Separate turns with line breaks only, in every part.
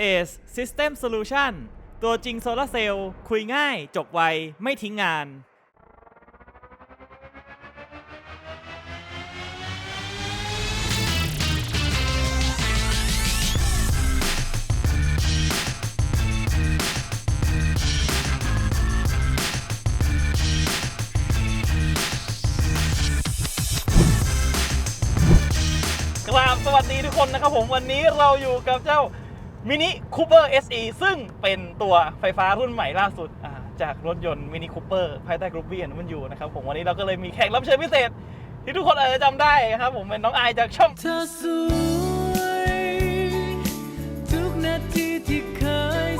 ACE System Solution ตัวจริงโซลาร์เซลล์คุยง่ายจบไว ไม่ทิ้งงาน กราบสวัสดีทุกคนนะครับผมวันนี้เราอยู่กับเจ้า มินิคูเปอร์ SE ซึ่งเป็นตัวไฟฟ้ารุ่นใหม่ล่าสุดอ่าจากรถยนต์มินิคูเปอร์ภายใต้กรุ๊ปบี้มันอยู่นะครับผมวันนี้เราก็เลยมีแขกรับเชิญพิเศษ ที่ทุกคนอาจจะจำได้ครับผมเป็นน้องอายจากช่อง
เธอสวยทุกนาทีที่เคย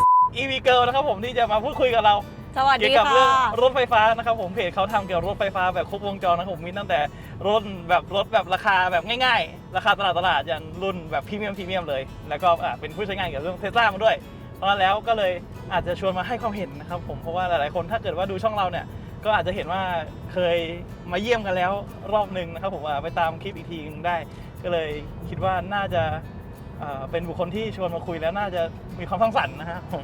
EV Girl นะครับผมที่จะมาพูดคุยกับเรา
สวัส
เกี่ย
ดี
วกับเรื่
ค่ะ
องรถไฟฟ้านะครับผมเพจเขาทำเกี่ยวกับรถไฟฟ้าแบบครบวงจรนะครับผมมีตั้งแต่รถแบบรถแบบราคาแบบง่ายๆ ราคาตลาดตลาดยันรุ่นแบบพรีเมียมพรีเมียมเลย แล้วก็อะเป็นผู้ใช้งานเกี่ยวกับเรื่องเทสลามาด้วย เพราะฉะนั้นแล้วก็เลยอาจจะชวนมาให้ความเห็นนะครับผมเพราะว่าหลายๆคนถ้าเกิดว่าดูช่องเราเนี่ย ก็อาจจะเห็นว่าเคยมาเยี่ยมกันแล้วรอบหนึ่งนะครับผมว่าไปตามคลิปอีกทีนึงได้ ก็เลยคิดว่าน่าจะ เอ่อเป็นบุคคลที่ชวนมาคุยแล้วน่าจะมีความสร้างสรรค์นะฮะผม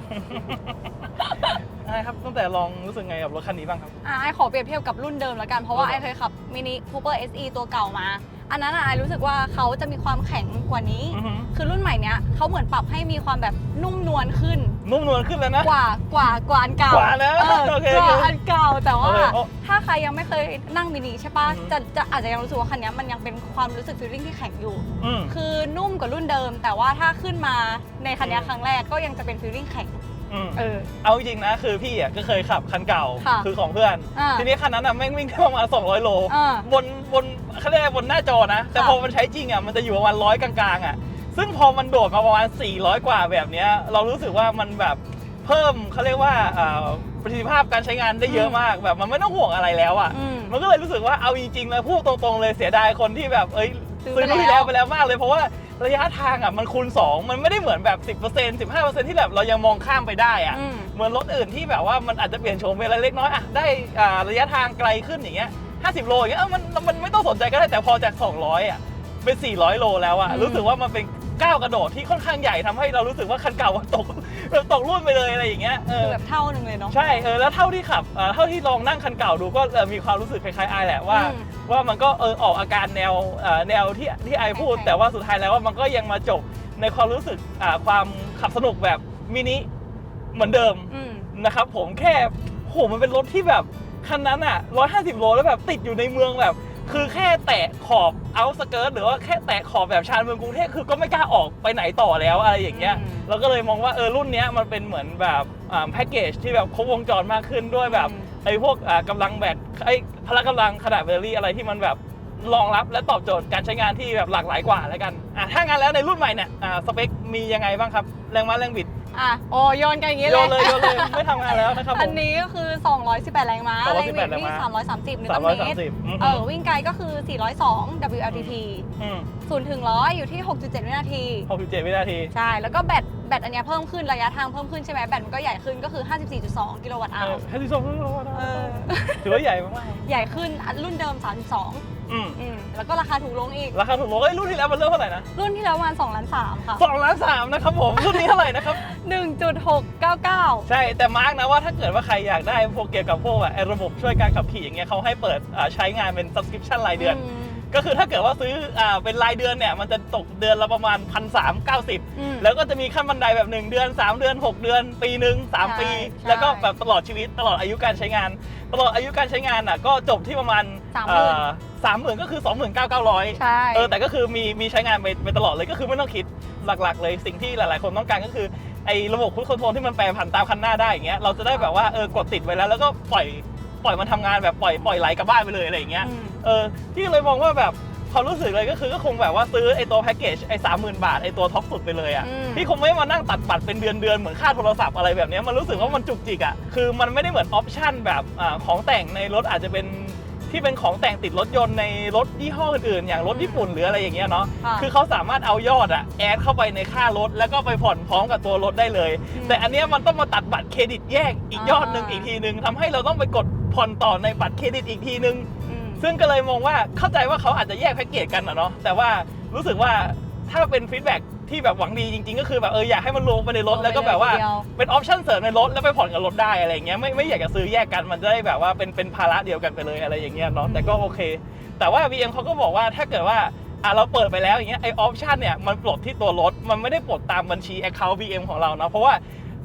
ใช่ครับตั้งแต่ลองรู้สึกไงกับรถคันนี้บ้างครับ
อะไอขอเปรียบเทียบกับรุ่นเดิมแล้วกัน เพราะว่า
เออ
ไอเคยขับมินิคูเปอร์ SE ตัวเก่ามา อันนั้นอะไอรู้สึกว่าเขาจะมีความแข็งกว่านี้
อือหือ
คือรุ่นใหม่เนี้ยเขาเหมือนปรับให้มีความแบบนุ่มนวลขึ้น
นุ่มนวลขึ้นแล้วนะ
กว่ากว่ากว่าอันเก่าก
ว่าแล้ว
เออ
โอเค
กว่า
โอเค
อันเก่าแต่ว่า
โอเคโอ้
ถ้าใครยังไม่เคยนั่งมินิใช่ปะ
อือหือ
จะจะอาจจะยังรู้สึกว่าคันเนี้ยมันยังเป็นความรู้สึกฟีลลิ่งที่แข็งอยู่
อืม
คือนุ่มกว่ารุ่นเดิม แต่ว่าถ้าขึ้นมาในคันเนี้ย
อืม
ครั้งแรกก็ยังจะเป็นฟีลลิ่งแข็ง
อืม
เออ
เอาจริงๆนะคือพี่อะก็เคยขับคันเก่า
ค่ะ
คือของเพื่อน
อ่า
ทีนี้คันนั้นอะแม่งวิ่งได้ประมาณ200 โล
อ่า
บนบนเขาเรียกว่าบนหน้าจอนะ แต่
ค่ะ
พอมันใช้จริงอะมันจะอยู่ประมาณร้อยกลางๆอะซึ่งพอมันโดดมาประมาณ 400 กว่าแบบเนี้ยเรารู้สึกว่ามันแบบเพิ่มเขาเรียกว่าอ่าประสิทธิภาพการใช้งานได้เยอะมากแบบมันไม่ต้องห่วงอะไรแล้วอะ
อืม
มันก็เลยรู้สึกว่าเอาจริงๆเลยพูดตรงๆเลยเสียดายคนที่แบบเอ้ย
ซื้อ
ซื้อรุ่น
ไป
ที่
แล้
แล้ววไปแล้วมากเลยเพราะว่า ระยะทางอะมันคูณ 2 มันไม่ได้เหมือนแบบ 10% 15%ที่แบบเรายังมองข้ามไปได้อะ
อืม
เหมือนรถอื่นที่แบบว่ามันอาจจะเปลี่ยนโฉมเป็นอะไรเล็กน้อยอะได้อ่าระยะทางไกลขึ้นอย่างเงี้ย50 โลอย่างเงี้ยเออมันมันไม่ต้องสนใจก็ได้แต่พอจาก 200 อะเป็น 400 โลแล้วอะ
อืม
รู้สึกว่ามันเป็น ก้าวกระโดดที่ค่อนข้างใหญ่ทำให้เรารู้สึกว่าคันเก่ามันตกตกรุ่นไปเลยอะไรอย่างเงี้ยเอ
คือ
อ
แบบเท่าหนึ่งเลยเนาะ
ใช่เออแล้วเท่าที่ขับเอ่อเท่าที่ลองนั่งคันเก่าดูก็เอ่อมีความรู้สึกคล้ายๆไอแหละว่า
อืม
ว่ามันก็เออออกอาการแนวเอ่อแนวที่ที่ไอพูด
ใช่
แต่ว่าสุดท้ายแล้วว่ามันก็ยังมาจบในความรู้สึกอ่าความขับสนุกแบบมินิเหมือนเดิม
อืม
นะครับผมแค่โหมันเป็นรถที่แบบคันนั้นอะ 150 โลแล้วแบบติดอยู่ในเมืองแบบ คือแค่แตะขอบเอาสเกิร์ตหรือว่าแค่แตะขอบแบบชานเมืองกรุงเทพคือก็ไม่กล้าออกไปไหนต่อแล้วอะไรอย่างเงี้ย
อืม
เราก็เลยมองว่าเออรุ่นเนี้ยมันเป็นเหมือนแบบอ่าแพ็กเกจที่แบบครบวงจรมากขึ้นด้วยแบบ
อืม
ไอ้พวกอ่ากำลังแบตไอ้พละกำลังขนาดแบตเตอรี่อะไรที่มันแบบรองรับและตอบโจทย์การใช้งานที่แบบหลากหลายกว่าแล้วกันอะถ้างั้นแล้วในรุ่นใหม่เนี่ยอ่าสเปคมียังไงบ้างครับแรงม้าแรงบิด
อะโอ้โยนกันอย่างนี้
โย
เลย
นเลยโยนเลยไม่ทำงานแล้วนะครับผ
อัน
ม
นี้ก็คือ 218 แรงม้า
218
แรงบิด
แรง
นี่
ม้า
330นิวตันเมตร
330อือฮึ
เออวิ่งไกลก็คือ 402 WLTP
อืม
0ถึง100 อยู่ที่ 6.7 วินาที
67วินาที
ใช่ แล้วก็แบตแบตอันเนี้ยเพิ่มขึ้นระยะทางเพิ่มขึ้นใช่ไหมแบตมันก็ใหญ่ขึ้นก็คือ 54.2 กิโลวัตต์
เอ
อาว
อ
ร์
ให้ที่ชมรู้ว่า
เออ
ถือว่าใหญ่มาก
ใหญ่ขึ้นอันรุ่นเดิม 32
ๆ อืม
อืมแล้วก็ราคาถูกลงอีก
ราคาถูกลงเอ้ยรุ่นที่แล้วมันเริ่มเท่าไหร่นะ
รุ่นที่แล้วประมาณ2ล้าน3ค่ะ
สองล้านสามนะครับผมรุ่นนี้เท่าไหร่นะครับ
1.699
ใช่แต่มาร์กนะว่าถ้าเกิดว่าใครอยากได้พวกเกี่ยวกับพวกแบบไอ้ระบบช่วยการขับขี่อย่างเงี้ยเขาให้เปิดอ่าใช้งานเป็น subscription รายเดือน
ม
ก็คือถ้าเกิดว่าซื้ออ่าเป็นรายเดือนเนี่ยมันจะตกเดือนละประมาณพันสามเก้าสิบ
อืม
แล้วก็จะมีขั้นบันไดแบบ 1 เดือน 3 เดือน 6 เดือน ปีหนึ่งสาม
ใช่
ปี
ใช่
แล้วก็แบบตลอดชีวิตตลอดอายุการใช้งาน ตลอดอายุการใช้งานอะก็จบที่ประมาณ
30,000
สามหมื่นก็คือ29,900
ใช่
เออแต่ก็คือมีมีใช้งานไปไปตลอดเลยก็คือไม่ต้องคิดหลักๆ เลยสิ่งที่หลายๆ คนต้องการก็คือไอ้ระบบคุ c คอนโทรลที่มันแปรผันตามคันหน้าได้อย่างเงี้ยเราจะได้แบบว่าเออกดติดไว้แล้วแล้วก็ปล่อยปล่อยมันทำงานแบบปล่อยปล่อยไหลกลับบ้านไปเลยอะไรอย่างเงี้ย
อืม
เออที่เลยมองว่าแบบความรู้สึกเลยก็คือก็คงแบบว่าซื้อไอ้ตัวแพ็กเกจไอ้สามหมื่นบาทไอ้ตัวท็อปสุดไปเลยอะ
อืม
พี่คงไม่มานั่งตัดบัตรเป็นเดือนเดือนๆเหมือนค่าโทรศัพท์อะไรแบบเนี้ยมันรู้สึกว่ามันจุกจิกอะคือมันไม่ได้เหมือนออปชั่นแบบอาของแต่งในรถอาจจะเป็น ที่เป็นของแต่งติดรถยนต์ในรถยี่ห้ออื่นๆ อย่างรถญี่ปุ่นหรืออะไรอย่างเงี้ยเนาะ
ค่ะ
คือเขาสามารถเอายอดอะแอดเข้าไปในค่ารถ แล้วก็ไปผ่อนพร้อมกับตัวรถได้เลย
อืม
แต่อันเนี้ยมันต้องมาตัดบัตรเครดิตแยกอีกยอดหนึ่ง
อ่า
อีกทีหนึ่งทำให้เราต้องไปกดผ่อนต่อในบัตรเครดิตอีกทีหนึ่ง
อืม
ซึ่งก็เลยมองว่าเข้าใจว่าเขาอาจจะแยกแพ็กเกจกันอะเนาะแต่ว่ารู้สึกว่าถ้าเป็นฟีดแบ็ก ที่แบบหวังดีจริง ๆ ก็คือแบบเอออยากให้มันรวมไปในรถ
รวมไป
แล้วก็แบบว่า
เลยทีเดียว
เป็นออปชั่นเสริมในรถแล้วไปผ่อนกับรถได้อะไรอย่างเงี้ยไม่ไม่อยากจะซื้อแยกกันมันจะได้แบบว่าเป็นเป็นภาระเดียวกันไปเลยอะไรอย่างเงี้ยเนาะแต่ก็โอเค แต่ว่า VM เขาก็บอกว่าถ้าเกิดว่าอะเราเปิดไปแล้วอย่างเงี้ยไอออปชันเนี่ยมันปลดที่ตัวรถมันไม่ได้ปลดตามบัญชี Account VM ของเราเนาะเพราะว่า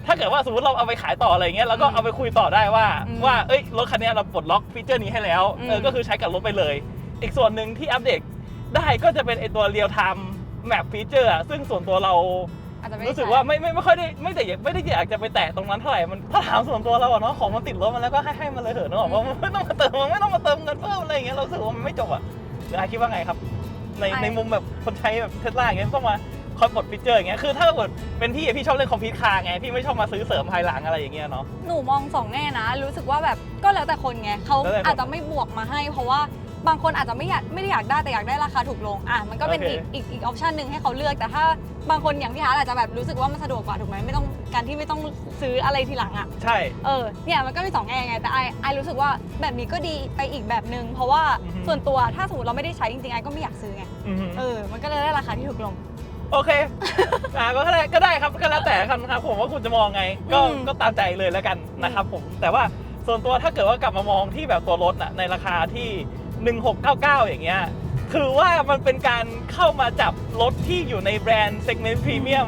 ถ้าเกิดว่าสมมติเราเอาไปขายต่ออะไรเงี้ยเราก็เอาไปคุยต่อได้ว่า
อืม
ว่าเอ้ยรถคันเนี้ยเราปลดล็อกฟีเจอร์นี้ให้แล้วเออ
อืม
ก็คือใช้กับรถไปเลย อีกส่วนหนึ่งที่อัปเดตได้ก็จะเป็นไอตัว real time map feature อะซึ่งส่วนตัวเรา
อาจจะไม่
รู้สึกว่าไม่ไม่ไม่ค่อยได้ไม่แต่ไม่ได้อยากจะไปแตะตรงนั้นเท่าไหร่มันถ้าถามส่วนตัวเราอะเนาะของมันติดรถมันแล้วก็ให้ให้มันเลยเถอะเนกอะว่ามันไม่ต้องมาเติมมันไม่ต้องมาเติมเงินเพิ่มอะไรอย่างเงี้ยเรารู้สึกว่ามันไม่จบอะหรือไอคิดว่าไงครับ ใน
ไอ้
ในมุมแบบคนใช้แบบเทสลาอย่างเงี้ยต้องมาคอยปลดฟีเจอร์อย่างเงี้ยคือถ้าเกิดเป็นพี่อะพี่ชอบเล่นคอมพิวต์คาร์ไงพี่ไม่ชอบมาซื้อเสริมภายหลังอะไรอย่างเงี้ยเนาะ
หนูมองสองแง่นะ รู้สึกว่าแบบก็แล้วแต่คนไงเขา
แล้วแต่คน
อาจจะไม่บวกมาให้ เพราะว่า บางคนอาจจะไม่อยากไม่ได้อยากได้แต่อยากได้ราคาถูกลงอะมันก็เป็น
โอเค
อีกอีกอีกออปชันหนึ่งให้เขาเลือกแต่ถ้าบางคนอย่างพี่ฮาร์ดอาจจะแบบรู้สึกว่ามันสะดวกกว่าถูกไหมไม่ต้องการที่ไม่ต้องซื้ออะไรทีหลังอะ
ใช่
เออ เนี่ยมันก็มีสองแง่ไง แต่ไอไอรู้สึกว่าแบบนี้ก็ดีไปอีกแบบหนึ่งเพราะว่า
อือฮึ
ส่วนตัวถ้าสมมติเราไม่ได้ใช้จริงๆไอก็ไม่อยากซื้อไง
อือฮึ
เออ มันก็เลยได้ราคาที่ถูกลง
โอเค อ่าก็ได้ก็ได้ครับก็แล้วแต่ครับครับผมว่าคุณจะมองไง ก็
อืม
ก็ตามใจเลยแล้วกันนะครับผมแต่ว่าส่วนตัวถ้าเกิดว่ากลับมามองที่แบบตัวรถน่ะในราคาที่ 1699 อย่างเงี้ยคือว่ามันเป็นการเข้ามาจับรถที่อยู่ในแบรนด์เซกเมนต์พรีเมียม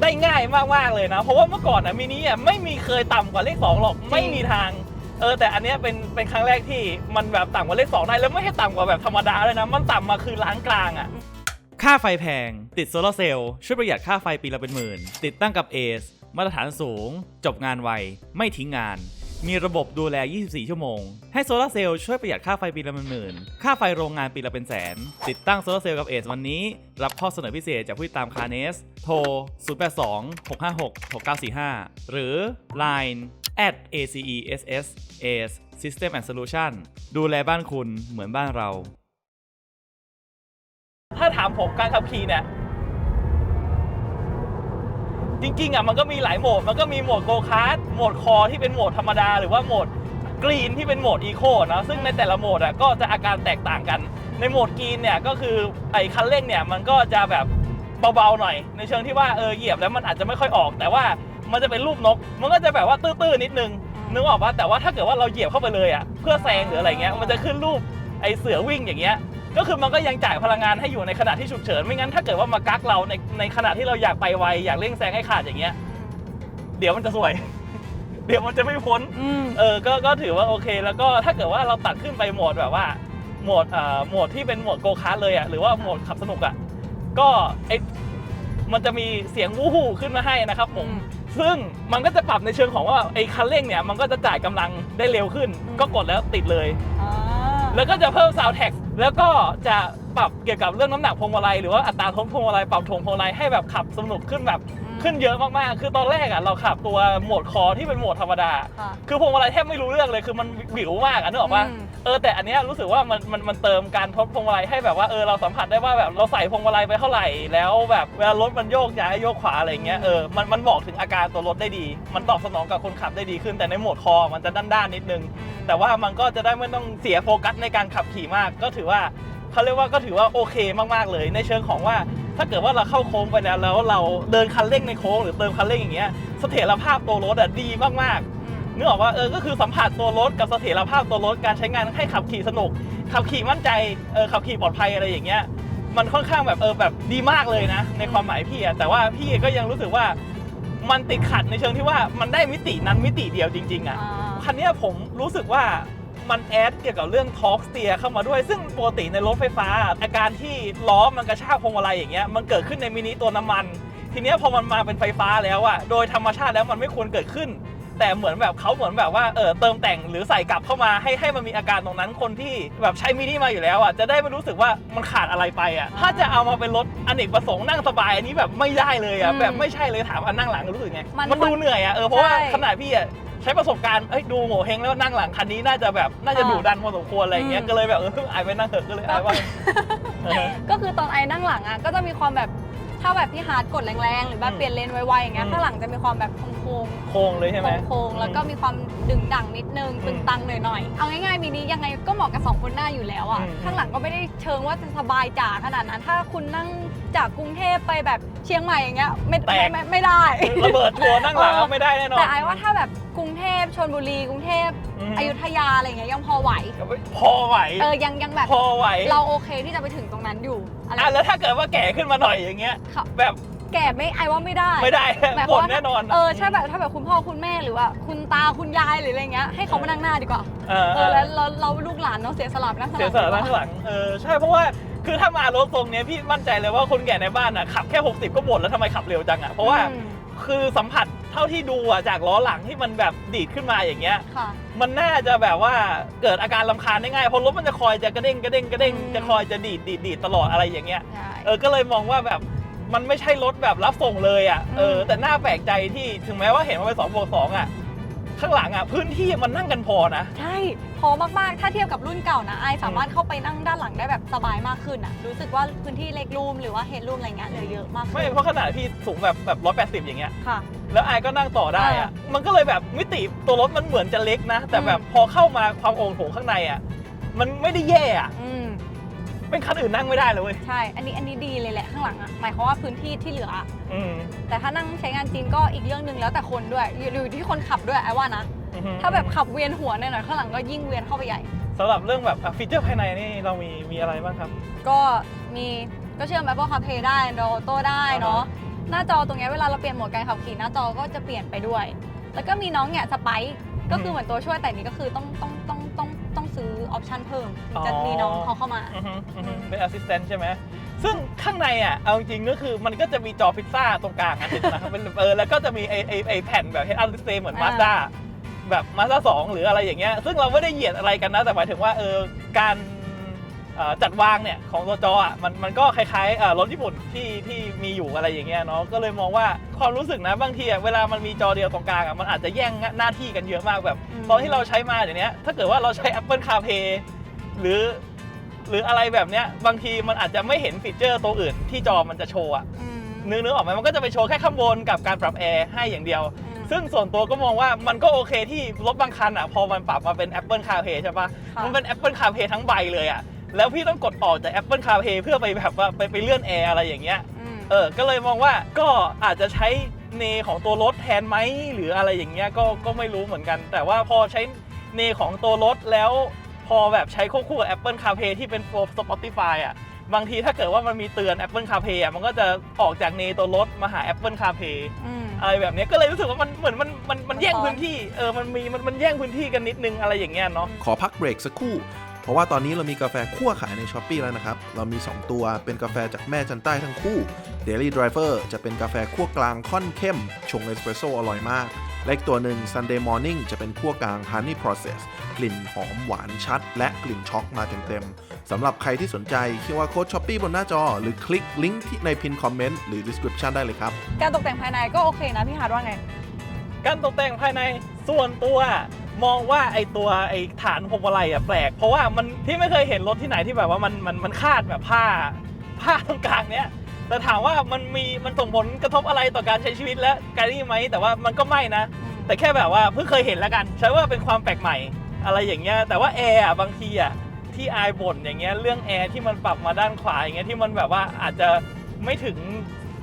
ได้ง่ายมาก ๆ เลยนะ เพราะว่าเมื่อก่อนนะมินิอะไม่มีเคยต่ำกว่าเลข 2 หรอกไม่มีทางเออแต่อันเนี้ยเป็นเป็นครั้งแรกที่มันแบบต่ำกว่าเลข 2 ได้แล้วไม่ใช่ต่ำกว่าแบบธรรมดาเลยนะ มันต่ำมาคือล้านกลางอะค่าไฟแพง ติดโซลาร์เซลล์ช่วยประหยัดค่าไฟปีละเป็นหมื่น ติดตั้งกับ ACE มาตรฐานสูง จบงานไว ไม่ทิ้งงาน มีระบบดูแล 24 ชั่วโมง ให้โซลาเซลล์ช่วยประหยัดค่าไฟปีละเป็นหมื่นค่าไฟโรงงานปีละเป็นแสน ติดตั้งโซลาเซลล์กับ ACE วันนี้ รับข้อเสนอพิเศษจากผู้ติดตามคาเนส โทร 082 656 6945 หรือ Line at ACESS ACE System and Solution ดูแลบ้านคุณเหมือนบ้านเรา ถ้าถามผมการขับขี่เนี่ย จริงๆอะมันก็มีหลายโหมด มันก็มีโหมดโกคาร์ดโหมดคอที่เป็นโหมดธรรมดา หรือว่าโหมดกรีนที่เป็นโหมดอีโคนะซึ่งในแต่ละโหมดอะก็จะอาการแตกต่างกัน ในโหมดกรีนเนี่ยก็คือไอ้คันเร่งเนี่ยมันก็จะแบบเบาๆหน่อย ในเชิงที่ว่าเออเหยียบแล้วมันอาจจะไม่ค่อยออก แต่ว่ามันจะเป็นรูปนก มันก็จะแบบว่าตื้อๆนิดนึงนึกออกปะแต่ว่าถ้าเกิดว่าเราเหยียบเข้าไปเลยอะเพื่อแซงหรืออะไรเงี้ยมันจะขึ้นรูปไอเสือวิ่งอย่างเงี้ย ก็คือมันก็ยังจ่ายพลังงานให้อยู่ในขณะที่ฉุกเฉิน ไม่งั้นถ้าเกิดว่ามากักเราในในขณะที่เราอยากไปไวอยากเร่งแซงให้ขาดอย่างเงี้ย เดี๋ยวมันจะสวย เดี๋ยวมันจะไม่พ้น
อืม
เออ ก็ ก็ถือว่าโอเค แล้วก็ถ้าเกิดว่าเราตัดขึ้นไปโหมดแบบว่า โหมดเอ่อโหมดที่เป็นโหมดโกคาร์ทเลยอะ หรือว่าโหมดขับสนุกอะ ก็ไอมันจะมีเสียงวู้ฮู้ขึ้นมาให้นะครับผม
อืม
ซึ่งมันก็จะปรับในเชิงของว่าไอ้คันเร่งเนี่ย มันก็จะจ่ายกำลังได้เร็วขึ้น
อืม
ก็กดแล้วติดเลย
อ่า
แล้วก็จะเพิ่มซาวแท็ก แล้วก็จะปรับเกี่ยวกับเรื่องน้ำหนักพวงมาลัยหรือว่าอัตราทงพวงมาลัยปรับถงพวงมาลัยให้แบบขับสนุกขึ้นแบบ ขึ้นเยอะมากๆ คือตอนแรกอะเราขับตัวโหมดคอที่เป็นโหมดธรรมดา
ค่ะ
คือพวงมาลัยแทบไม่รู้เรื่องเลย คือมันวิวมากอะนึกออกปะ
อืม
เออแต่อันเนี้ยรู้สึกว่ามันมันมันเติมการทดพวงมาลัยให้แบบว่าเออเราสัมผัสได้ว่าแบบเราใส่พวงมาลัยไปเท่าไหร่ แล้วแบบเวลารถมันโยกย้ายโยกขวาอะไรเงี้ยเออมันมันบอกถึงอาการตัวรถได้ดี มันตอบสนองกับคนขับได้ดีขึ้น แต่ในโหมดคอมันจะด้านๆนิดนึง แต่ว่ามันก็จะได้ไม่ต้องเสียโฟกัสในการขับขี่มาก ก็ถือว่า เขาเรียกว่าก็ถือว่าโอเคมากๆเลย ในเชิงของว่าถ้าเกิดว่าเราเข้าโค้งไปแล้วแล้วเราเดินคันเร่งในโค้งหรือเติมคันเร่งอย่างเงี้ยเสถียรภาพตัวรถอะดีมากๆนึกออกว่าเออก็คือสัมผัสตัวรถกับเสถียรภาพตัวรถการใช้งานให้ขับขี่สนุก ขับขี่มั่นใจเออขับขี่ปลอดภัยอะไรอย่างเงี้ยมันค่อนข้างแบบเออแบบดีมากเลยนะ ในความหมายพี่อะแต่ว่าพี่ก็ยังรู้สึกว่ามันติดขัดในเชิงที่ว่ามันได้มิตินั้นมิติเดียวจริง ๆอะ
อ่า
คันเนี้ยผมรู้สึกว่า มันแอดเกี่ยวกับเรื่องทอร์กสเตียเข้ามาด้วย ซึ่งปกติในรถไฟฟ้า อาการที่ล้อมันกระชากพวงมาลัยอย่างเงี้ยมันเกิดขึ้นในมินิตัวน้ำมัน ทีเนี้ยพอมันมาเป็นไฟฟ้าแล้วอะโดยธรรมชาติแล้วมันไม่ควรเกิดขึ้น แต่เหมือนแบบเขาเหมือนแบบว่าเออเติมแต่งหรือใส่กลับเข้ามาให้ให้มันมีอาการตรงนั้นคนที่แบบใช้มินิมาอยู่แล้วอะจะได้ไม่รู้สึกว่ามันขาดอะไรไปอะถ้าจะเอามาเป็นรถอเนกประสงค์นั่งสบายอันนี้แบบไม่ได้เลยอะ
อืม
แบบไม่ใช่เลยถามอันนั่งหลังรู้สึกไง
มัน
มันดูเหนื่อยอะเออเพราะว่า
ใช่
ขนาดพี่อะ ใช้ประสบการณ์เอ้ยดูโง่เฮงแล้วนั่งหลังคันนี้น่าจะแบบน่าจะ
อ่า
ดุดันพอสมควรอะไรอย่างเงี้ย
อืม
ก็เลยแบบเออไอายไปนั่งเถอะก็เลยไอายว่า เออ
ก็คือตอนไอ้นั่งหลังอะก็จะมีความแบบ ถ้าแบบพี่ฮาร์ดกดแรงๆ หรือแบบ
อืม
เปลี่ยนเลนไวๆอย่างเงี้ย
อืม
ข้างหลังจะมีความแบบโค้ง
โค้งเลย
ๆ
ใช่ไหม
โค้งๆแล้วก็มีความดึงดังนิดนึง
อืม
ตึงตังหน่อยๆเอาง่ายๆมินิยังไงก็เหมาะกับสองคนหน้าอยู่แล้วอะ
อืม
ข้างหลังก็ไม่ได้เชิงว่าจะสบายจ๋าขนาดนั้น ถ้าคุณนั่งจากกรุงเทพไปแบบเชียงใหม่อย่างเงี้ยไม่
แต
ไม่
ก
ไม่ไม่ได้
ระเบิดทัวร์นั่งหลังอะไม่ได้แน่นอน
แต่ไอ้ว่าถ้าแบบกรุงเทพชนบุรีกรุงเทพ
อืม
อยุธยาอะไรอย่างเงี้ยยังพอไหว
พอไหว
เออยังยังแบบ
พอไหว
เราโอเคที่จะไปถึงตรงนั้นอยู่อะไร
อะแล้วถ้าเกิดว่าแก่ขึ้นมาหน่อยอย่างเงี้ย
ค่ะ
แบบ
แก่ไม่ไอ้ว่าไม่ได้
ไม่ได้
หมายค
บ่
วาม
น
ว่า
แน่นอน
เออใช่แบบถ้าแบบคุณพ่อคุณแม่หรือว่า คุณตาคุณยายหรืออะไรเงี้ยให้เขามานั่งหน้าดีกว่า
เออ
เออแล้วเราเราลูกหลานเนาะเสียสละไปนั่งข้างห
เสี
ลั
ย
ง
สละ
ดีก
นั่
ว่าง
ข้างหลังเออใช่เพราะว่าคือถ้ามารถทรงเนี้ยพี่มั่นใจเลยว่าคนแก่ในบ้านอะขับแค่ 60 ก็บ่นแล้วทำไมขับเร็วจังอะเพราะว่า
อืม
คือสัมผัส เท่าที่ดูอะจากล้อหลังที่มันแบบดีดขึ้นมาอย่างเงี้ย
ค่ะ
มันน่าจะแบบว่าเกิดอาการลำคาญได้ง่ายเพราะรถมันจะคอยจะกระเด้งกระเด้งกระเด้ง
อืม
จะคอยจะดีดดีดดีดตลอดอะไรอย่างเงี้ย
ใช่
เออ ก็เลยมองว่าแบบมันไม่ใช่รถแบบรับส่งเลยอะ เออ
อืม
แต่น่าแปลกใจที่ถึงแม้ว่าเห็นว่าเป็นสองบวกสองอะ ข้างหลังอะพื้นที่มันนั่งกันพอนะ
ใช่ พอมากๆ ถ้าเทียบกับรุ่นเก่านะไอสามารถเข้าไปนั่งด้านหลังได้แบบสบายมากขึ้นอะรู้สึกว่าพื้นที่เล็กรูมหรือว่าเฮดรูมอะไรเงี้ยเหลือเยอะมากขึ้น
ไม่เพราะขนาดพี่สูงแบบแบบร้อยแปดสิบอย่างเงี้ย
ค่ะ
แล้วไอายก็นั่งต่อได้อะ มันก็เลยแบบมิติตัวรถมันเหมือนจะเล็กนะ แต่แบบ
อืม
พอเข้ามาความโอ่งโถงข้างในอะ มันไม่ได้แย่อะ
อืม
เป็นคันอื่นนั่งไม่ได้เลยเว้ย
ใช่ อันนี้อันนี้ดีเลยแหละข้างหลังอะหมายความว่าพื้นที่ที่เหลืออะ
อืม
แต่ถ้านั่งใช้งานจริงก็อีกเรื่องหนึ่งแล้วแต่คนด้วยอยู่อยู่ที่คนขับด้วยไอว่านะ
อือฮึ
ถ้าแบบขับเวียนหัวหน่อยๆข้างหลังก็ยิ่งเวียนเข้าไปใหญ่
สำหรับเรื่องแบบอะฟีเจอร์ภายในนี่เรามีมีอะไรบ้างครับ
ก็มีก็เชื่อม Apple CarPlay ได้ Android Auto ได้เนาะหน้าจอตรงเนี้ยเวลาเราเปลี่ยนโหมดการขับขี่หน้าจอก็จะเปลี่ยนไปด้วย แล้วก็มีน้องเนี่ยสไปก็คือเหมือนตัวช่วยแต่นี้ก็คือต้องต้องต้องต้องต้ องซื้อออปชันเพิ่มถึงจะ
อ๋อ
มีน้องเขาเข้ามา
อือฮึอือฮึเป็น assistant ใช่ไหม ซึ่งข้างในอะ เอาจริงๆก็คือมันก็จะมีจอพิซซ่าตรงกลางอะติดนะครับเป็นเออแล้วก็จะมีไอไอไอแผ่นแบบ head up display เหมือน
อ่า
Mazda แบบมาสด้าสองหรืออะไรอย่างเงี้ย ซึ่งเราไม่ได้เหยียดอะไรกันนะ แต่หมายถึงว่าเออการเอ่อ จัดวางเนี่ยของตัวจออะมันมันก็คล้ายๆเอ่อรถญี่ปุ่นที่ที่มีอยู่อะไรอย่างเงี้ยเนาะก็เลยมองว่าความรู้สึกนะบางทีอะเวลามันมีจอเดียวตรงกลางอะมันอาจจะแย่งหน้าที่กันเยอะมากแบบ
อืม
ตอนที่เราใช้มาเดี๋ยวนี้ถ้าเกิดว่าเราใช้ Apple CarPlay หรือ หรืออะไรแบบเนี้ยบางทีมันอาจจะไม่เห็นฟีเจอร์ตัวอื่นที่จอมันจะโชว์อะ
อืม
นึกนึกออกไหมมันก็จะไปโชว์แค่ข้างบนกับการปรับแอร์ให้อย่างเดียว
อืม
ซึ่งส่วนตัวก็มองว่ามันก็โอเคที่รถบางคันอะพอมันปรับมาเป็น Apple CarPlay ใช่ปะ
ค่ะ
มันเป็น Apple CarPlay ทั้งใบเลยอะ แล้วพี่ต้องกดออกจาก Apple CarPlay เพื่อไปแบบว่าไปไปเลื่อนแอร์อะไรอย่างเงี้ย
อืม
เออ ก็เลยมองว่าก็อาจจะใช้เนของตัวรถแทนไหมหรืออะไรอย่างเงี้ยก็ก็ไม่รู้เหมือนกัน แต่ว่าพอใช้เนของตัวรถแล้ว พอแบบใช้ควบคู่กับ Apple CarPlay ที่เป็น for Spotify อะ บางทีถ้าเกิดว่ามันมีเตือน Apple CarPlay อะมันก็จะออกจากเนตัวรถมาหา Apple CarPlay
อืม
อะไรแบบเนี้ยก็เลยรู้สึกว่ามันเหมือนมันมันมันแย่ง
มันซ้อน
พื้นที่เออมันมีมันมันแย่งพื้นที่กันนิดนึงอะไรอย่างเงี้ยเนาะ
ขอพักเบรกสักครู่ เพราะว่าตอนนี้เรามีกาแฟคั่วขายใน s h อ p e e แล้วนะครับ เรามี 2 ตัวเป็นกาแฟจากแม่จันใต้ทั้งคู่ Daily Driver จะเป็นกาแฟคั่วกลางค่อนเข้ม ชงเอสเปรสโซ่อร่อยมากและอีกตัวหนึ่ง Sunday Morning จะเป็นคั่วกลาง Honey Process กลิ่นหอมหวานชัด และกลิ่นช็อกมาเต็มๆสำหรับใครที่สนใจคิดว่าโค้ดช้อปปี้บนหน้าจอ หรือคลิกลิงก์ที่ในพินคอมเมนต์หรือ description ได้เลยครับ
การตกแต่งภายในก็โอเคนะพี่ฮาร์ดว่าไง
การตกแต่งภายในส่วนตัว มองว่าไอตัวไอฐานพวงมาลัยอะแปลก เพราะว่ามันที่ไม่เคยเห็นรถที่ไหนที่แบบว่ามันมันมันคาดแบบผ้าผ้าตรงกลางเนี้ยแต่ถามว่ามันมีมันส่งผลกระทบอะไรต่อการใช้ชีวิตและการนี่ไหมแต่ว่ามันก็ไม่นะ แต่แค่แบบว่าเพิ่งเคยเห็นแล้วกัน ใช้ว่าเป็นความแปลกใหม่อะไรอย่างเงี้ยแต่ว่าแอร์อะบางทีอะที่อายบ่นอย่างเงี้ยเรื่องแอร์ที่มันปรับมาด้านขวาอย่างเงี้ยที่มันแบบว่าอาจจะไม่ถึง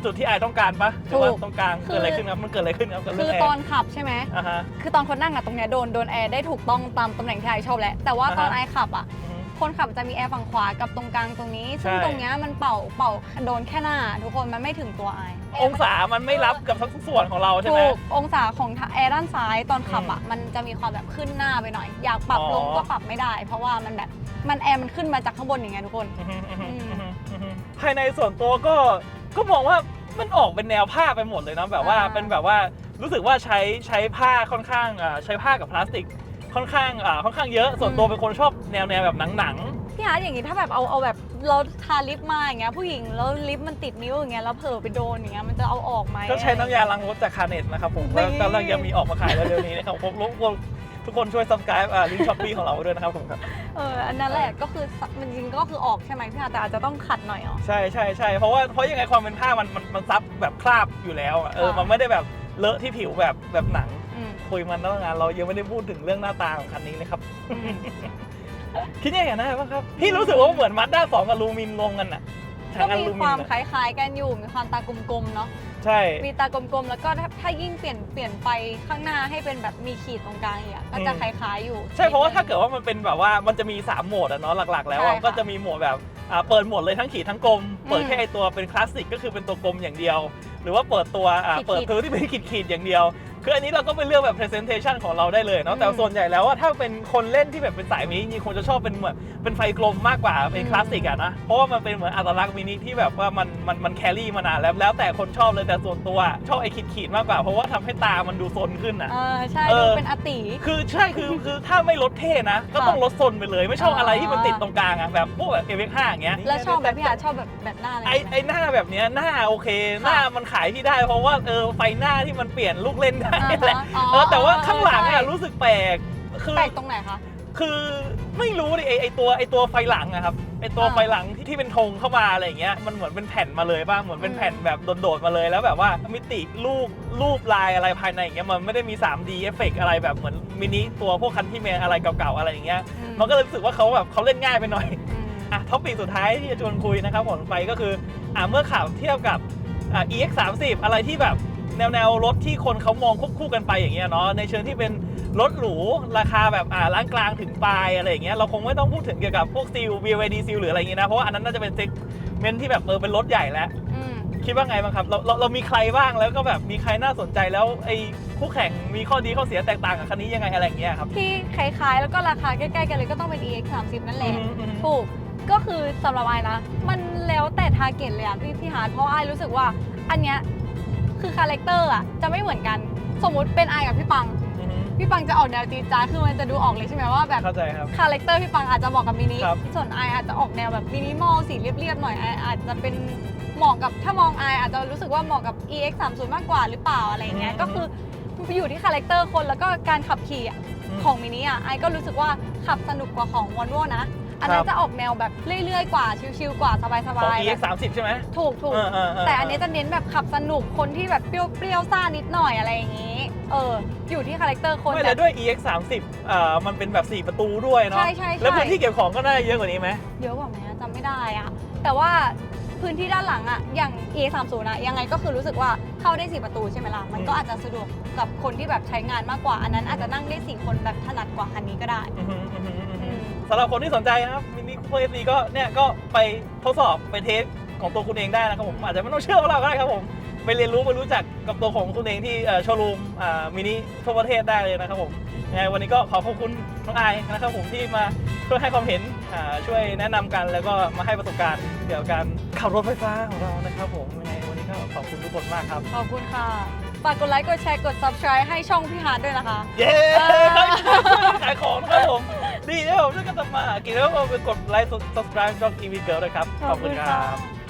จุดที่อายต้องการปะหรือว่า
ถูก
ตรงกลาง
คือ
เกิดอะไรขึ้นครับ มันเกิดอะไรขึ้นครับกับ
คื
เรื่อ
อง
แอ
ตอน
ร์
ขับใช่ไหม
อ่าฮะ
คือตอนคนนั่งอะตรงเนี้ยโดนโดนแอร์ได้ถูกต้องตามตำแหน่งที่ไอชอบแหละแต่ว่าตอน
อ่าฮะ
ไอขับอะ
อือฮึ
คนขับจะมีแอร์ฝั่งขวากับตรงกลางตรงนี้ ซึ่ง
ใช่
ตรงเนี้ยมันเป่าเป่าโดนแค่หน้า ทุกคนมันไม่ถึงตัวไอ
องศามันไม่รับกับทุกส่วนของเราใช่ไหม
ถูกองศาของแอร์ด้านซ้ายตอนขับอะมันจะมีความแบบขึ้นหน้าไปหน่อย อยากปรับ
อ๋อ
ลงก็ปรับไม่ได้ เพราะว่ามันแบบมันแอร์มันขึ้นมาจากข้างบนอย่างเงี้ยทุกคน
อือฮึอือฮึ
อืม
อือฮึอือฮึภายในส่วนตัวก็ ก็มองว่ามันออกเป็นแนวผ้าไปหมดเลยนะแบบว่า
อ่า
เป็นแบบว่ารู้สึกว่าใช้ใช้ผ้าค่อนข้างอ่าใช้ผ้ากับพลาสติก ค่อนข้างอ่าค่อนข้างเยอะส่วนตัวเป็นคนชอบแนวแนวแบบหนัง
พี่อาร์ตอย่างงี้ถ้าแบบเอาเอาแบบเราทาลิปมาอย่างเงี้ยผู้หญิงแล้วลิปมันติดนิ้วอย่างเงี้ยแล้วเผลอไปโดนอย่างเงี้ยมันจะเอาออกไหม
ๆก็ใช้น้ำยาล้างรถจากคาเนตนะครับผม
นี่
แล้วกำลังจะมีออกมาขายเร็วๆนี้นะครับผมรบกวน ทุกคนช่วย subscribe อ่าลิงก์ช้อปปี้ของเราด้วยนะครับผมครับ
เอออันนั้นแหละก็คือมันจริงๆก็คือออกใช่ไหมพี่อาร์ตแต่อาจจะต้องขัดหน่อยอ๋อ
ใช่ใช่ใช่เพราะว่าเพราะยังไงความเป็นผ้ามันมันมันซับแบบคราบอยู่แล้วอะเออ
ค่ะ
มันไม่ได้แบบเลอะที่ผิวแบบแบบหนัง
อืม
คุยมันตั้งนานเรายังไม่ได้พูดถึงเรื่องหน้าตาของคันนี้เลยครับ
อืม
คิดยังไงนะบ้างครับ พี่รู้สึกว่าเหมือนมัดด้าสองกับลูมินลงกันอะแท
ก็
งอ
มี
ลูมิ
ความ
เนียม
คล้ายๆกันอยู่มีความตากลมๆเนาะ
ใช่
มีตากลมๆ แล้วก็ถ้าถ้ายิ่งเปลี่ยนเปลี่ยนไฟข้างหน้าให้เป็นแบบมีขีดตรงกลางอีกอะก็จะ
อืม
คล้ายๆอยู่
ใช่เพราะว่าถ้าเกิดว่ามันเป็นแบบว่ามันจะมี 3 โหมดอะเนาะหลักๆ แล้วอะ
ใช่ค่ะ
ก็จะมีโหมดแบบอ่าเปิดโหมดเลยทั้งขีดทั้งกลม เปิด
อืม
แค่ไอตัวเป็นคลาสสิกก็คือเป็นตัวกลมอย่างเดียว หรือว่าเปิดตัวอ่า
ขีดๆ
เปิดตัวที่เป็นขีดๆอย่างเดียว คืออันนี้เราก็เป็นเรื่องแบบ presentation ของเราได้เลยเนาะ
อืม
แต่ส่วนใหญ่แล้วว่าถ้าเป็นคนเล่นที่แบบเป็นสายมินิจริงๆคงจะชอบเป็นเหมือนเป็นไฟกลมมากกว่า เป็น
อืม
คลาสสิกอะนะ เพราะว่ามันเป็นเหมือนอัตลักษณ์มินิที่แบบว่ามันมันมันแครี่มานานแล้ว แล้วแต่คนชอบเลยแต่ส่วนตัวชอบไอ้ขีดๆมากกว่า เพราะว่าทำให้ตามันดูซนขึ้นอะ
เออใช่
เอ
ดู
อ
เป็นอติ
คือใช่คือคือถ้าไม่ลดเท่นะ ก็ต้องลดซนไปเลย ไม่ชอบ
อ่า
อะไรที่มันติดตรงกลางอะแบบพวกแบบเอเวกห้าอย่างเงี้ย
แล้วชอบแบบพี่อาชอบแบบแบบหน้าอะไร
ไอไอหน้าแบบเนี้ยหน้าโอเคห
ค่ะ
น้ามันขายที่ได้ เพราะว่าเออไฟหน้าที่มันเปลี่ยนลูกเล่นได้
อ่า
แหละ
ฮะอ๋อ
เออแต่ว่าข้างหลัง
ใช่
อะรู้สึกแปลกคือ
แปลกตรงไหนคะ
คือไม่รู้ดิไอไอตัวไอตัวไฟหลังอะครับไอตัว
อ่า
ไฟหลังที่ที่เป็นธงเข้ามาอะไรอย่างเงี้ยมันเหมือนเป็นแผ่นมาเลยบ้างเหมือนเป็น
อืม
แผ่นแบบโดดๆมาเลยแล้วแบบว่ามิติรูปรูปลายอะไรภายในอย่างเงี้ยมันไม่ได้มี 3D เอฟเฟกอะไรแบบเหมือนมินิตัวพวกคันที่เมนอะไรเก่าๆอะไรอย่างเงี้ย
อื
มันก็เลยรู้สึกว่าเขาแบบเขาเล่นง่ายไปหน่อย
อืม
อะท็อปิกสุดท้ายที่จะชวนคุยนะครับผมไปก็คืออะเมื่อข่าวเทียบกับอะ EX 3 0อะไรที่แบบ แนวแนวรถที่คนเขามองควบคู่กันไปอย่างเงี้ยเนาะในเชิงที่เป็นรถหรูราคาแบบอ่าล้านกลางถึงปลายอะไรอย่างเงี้ยเราคงไม่ต้องพูดถึงเกี่ยวกับพวกซีล BYD ซีลหรืออะไรอย่างเงี้ยนะเพราะว่าอันนั้นน่าจะเป็นเซกเมนที่แบบเออเป็นรถใหญ่แล้ว
อืม
คิดว่าไงบ้างครับเราเราเรามีใครบ้างแล้วก็แบบมีใครน่าสนใจแล้วไอ้คู่แข่งมีข้อดีข้อเสียแตกต่างกับคันนี้ยังไงอะไรอย่างเงี้ยครับ
ที่คล้ายๆ แล้วก็ราคาใกล้ๆกันเลยก็ต้องเป็น EX 3 0นั่นแหละ
อืมอืม
ถูก ก็คือสำหรับไอ้นะ มันแล้วแต่ทาร์เก็ตเลยอะพี่พี่ฮาร์ดเพราะไอ้รู้สึกว่า อันเนี้ย คือคาแรคเตอร์อะจะไม่เหมือนกัน สมมุติเป็นไอกับพี่ปัง
อืม
พี่ปังจะออกแนวจีดจ้าดคือมันจะดูออกเลยใช่ไหมว่าแบบ
เข้าใจครับ
คาแรคเตอร์พี่ปังอาจจะเหมาะกับมินิ
ครับ
ส่วนไออาจจะออกแนวแบบมินิมอลสีเรียบๆหน่อยไออาจจะเป็นเหมาะกับถ้ามองไออาจจะรู้สึกว่าเหมาะกับ EX 3 0มากกว่าหรือเปล่าอะไรอย่างเงี้ย
อืม
ก็คืออยู่ที่คาแรคเตอร์คนแล้วก็การขับขี่อะ
อืม
ของมินิอะไอก็รู้สึกว่าขับสนุกกว่าของวอลโวนะ อันนั้
ครั
น
บ
จะออกแนวแบบเรื่อยๆกว่าชิลๆกว่าสบาย
ของ
ๆ
EX
แบบ
3 0ใช่ไหม
ถูกถูก
เออเออเออ
แต่อันนี้จะเน้นแบบขับสนุกคนที่แบบเปรี้ยวๆซ่านิดหน่อยอะไรอย่างงี้ เออ อยู่ที่คาแรคเตอร์คน
ไม่
แบ
แล้ว
บ
ด้วย EX 3 0อ่ามันเป็นแบบ 4 ประตูด้วยเนาะ
ใช่ใช่ใช่
แล้วพื้นที่เก็บของก็น่าจะเยอะกว่านี้ไหม
เยอะกว่าไหมอะจำไม่ได้อะแต่ว่าพื้นที่ด้านหลังอะอย่าง e 3 0อะยังไงก็คือรู้สึกว่าเข้าได้สี่ประตูใช่ไหมล่ะ มันก็อาจจะสะดวกกับคนที่แบบใช้งานมากกว่าอันนั้นอาจจะนั่งได้สี่คนแบบถนัดกว่าคันนี้ก็ได้
อือหืออือหืออือหือ
อืม
สำหรับคนที่สนใจนะครับมินิคูเปอร์ซีก็เนี่ยก็ไปทดสอบไปเทสของตัวคุณเองได้นะครับผมอาจจะไม่ต้องเชื่อพวกเราก็ได้ครับผมไปเรียนรู้ไปรู้จักกับตัวของคุณเองที่โชว์รูมมินิทั่วประเทศได้เลยนะครับผมยังไงวันนี้ก็ขอขอบคุณน้องอายนะครับผมที่มาช่วยให้ความเห็นอ่าช่วยแนะนำกันแล้วก็มาให้ประสบการณ์เกี่ยวกับการขับรถไฟฟ้าของเรานะครับผมยังไงวันนี้ก็ขอบคุณทุกคนมากครับ
ขอบคุณค่ะฝากกดไลค์กดแชร์กด subscribe ให้ช่องพี่ฮาร์ดด้วยนะคะ
เย้
เออ
ขายของนะครับผมดี นะครับผมช่วยกันทำมาหากินแล้วก็ไปกดไลค์ subscribe ช่อง TV Girl ด้วยครับ ขอบคุณครับ